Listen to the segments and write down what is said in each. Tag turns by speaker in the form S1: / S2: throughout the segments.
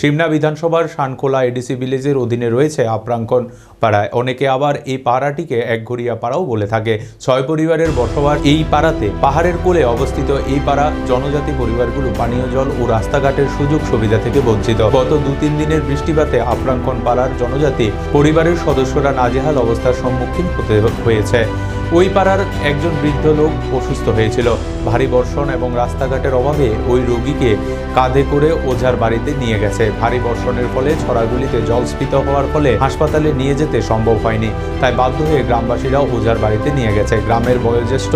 S1: সিমনা বিধানসভার শানখোলা এডিসি ভিলেজের অধীনে রয়েছে আপ্রাঙ্কন পাড়ায়। অনেকে আবার এই পাড়াটিকে একঘরিয়া পাড়াও বলে থাকে। ছয় পরিবারের বসবাস এই পাড়াতে। পাহাড়ের কোলে অবস্থিত এই পাড়া জনজাতি পরিবারগুলো পানীয় জল ও রাস্তাঘাটের সুযোগ সুবিধা থেকে বঞ্চিত। গত দু তিন দিনের বৃষ্টিপাতে আপ্রাঙ্কন পাড়ার জনজাতি পরিবারের সদস্যরা নাজেহাল অবস্থার সম্মুখীন হতে হয়েছে। ওই পাড়ার একজন বৃদ্ধ লোক অসুস্থ হয়েছিল। ভারী বর্ষণ এবং রাস্তাঘাটের অভাবে ওই রোগীকে কাঁধে করে ওঝার বাড়িতে নিয়ে গেছে। ভারী বর্ষণের ফলে ছড়াগুলিতে জলস্ফীত হওয়ার ফলে হাসপাতালে নিয়ে যেতে সম্ভব হয়নি। তাই বাধ্য হয়ে গ্রামবাসীরাও ওঝার বাড়িতে নিয়ে গেছে। গ্রামের বয়োজ্যেষ্ঠ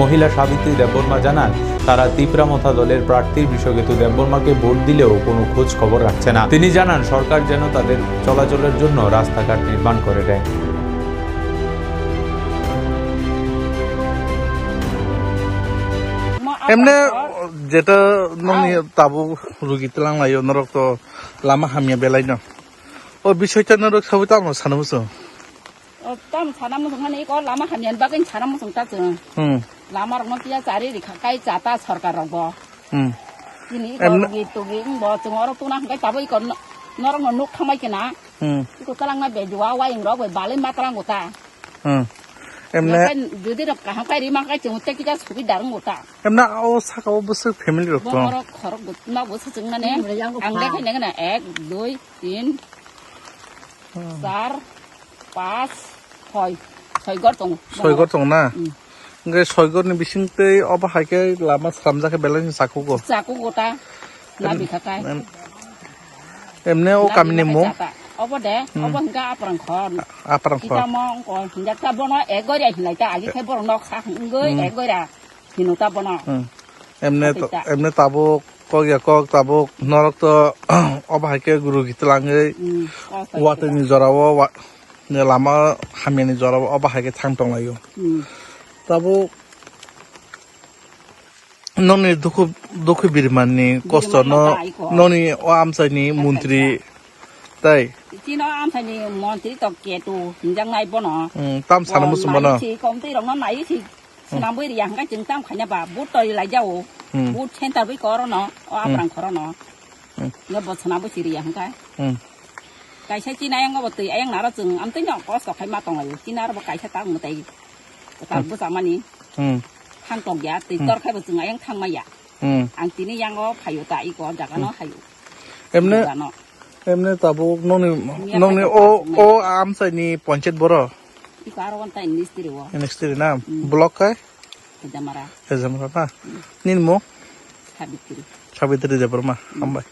S1: মহিলা সাবিত্রী দেববর্মা জানান, তারা তিপ্রামথা দলের প্রার্থী বিশ্বকেতু দেববর্মাকে ভোট দিলেও কোনো খোঁজ খবর রাখছে না। তিনি জানান, সরকার যেন তাদের চলাচলের জন্য রাস্তাঘাট নির্মাণ করে দেয়।
S2: এমনি যেটা ননি তাবু রুগী তেলাং লাইও নরক তো লামা হামিয়া বেলাই ন ও বিষয়টা নরক সবই তো আমার সানো বুঝো
S3: ken chana mo song ta zeng
S2: হুম
S3: cari ri kai jata sarkar ro bo
S2: হুম
S3: ma talang uta
S2: হুম এমনি
S3: যদি ma kai chung te ki ja subi darung uta
S2: এমনি ও সাকাও বসে ফ্যামিলি রক
S3: bo
S2: তো
S3: ro khor gut na bo sa chung na ne ang de kai ne এক দুই তিন চার পাঁচ ছয় ছয় গড় chung
S2: ছয়গর দং না
S3: 음.
S2: গে ছয়গরনি বিসিংতে অবা হাইকে লামা সামজাকে বেলাই সাকু গো
S3: jaku uta na bi ka kai
S2: এমনি ও কামিনি মু
S3: Apa deh? Apa enggak apa rengkon?
S2: আপারাং খ
S3: Kita mau kok hindak ta bono ego ya hinai ta ali kai bono sa ngoi ego ya hinu ta bono.
S2: এমনি এমনি তাবো কগিয়া cock তাবো নরক তো অবা হাইকে গুরু গিতলাঙ্গে
S3: Hmm.
S2: ওয়াতে নিজরাও Lama হামিয়া নিজরাও অবা হাইকে থাং টং লাইও
S3: Hmm.
S2: তাবো ননি দুঃখ দুঃখ বিরমাননি কষ্ট ন ননি ও আমসাইনি মন্ত্রী তাই
S3: 지나 암산이 뭔지 또 깨도 굉장
S2: 히 보 노. 음, 땀
S3: 사람 무슨 보 노. 지 공대 이런 건 많이 지 지난 번에
S2: 양
S3: 가 증땀 가냐 봐. 못또 일하자
S2: 오.
S3: 못 챈다 왜 걸어 노. 어
S2: 아무
S3: 랑 걸어 노. 너 버스나 버시리 양 가. 음. cái xe chi này ngó tùy anh nào chừng âm tính nhỏ có sọc hay mà tòng ấy chi nào
S2: cái xe
S3: tao người tây tao bữa sáng mà ní hàng tòng giá tùy
S2: tao khai
S3: bữa chừng anh thăng mà giá anh tí này anh có
S2: phải
S3: ở tại có chắc nó hay em nữa
S2: এমনি তাবো ননি ননি ও ও আমসাইনি পঞ্চায়েত বড়?
S3: i ko aro wanta in mistri wo
S2: next না? Block কায়?
S3: হেজামারা jamara
S2: না? নিন মো
S3: সাবিত্রী।
S2: সাবিত্রী দেবর্মা হাম্বাই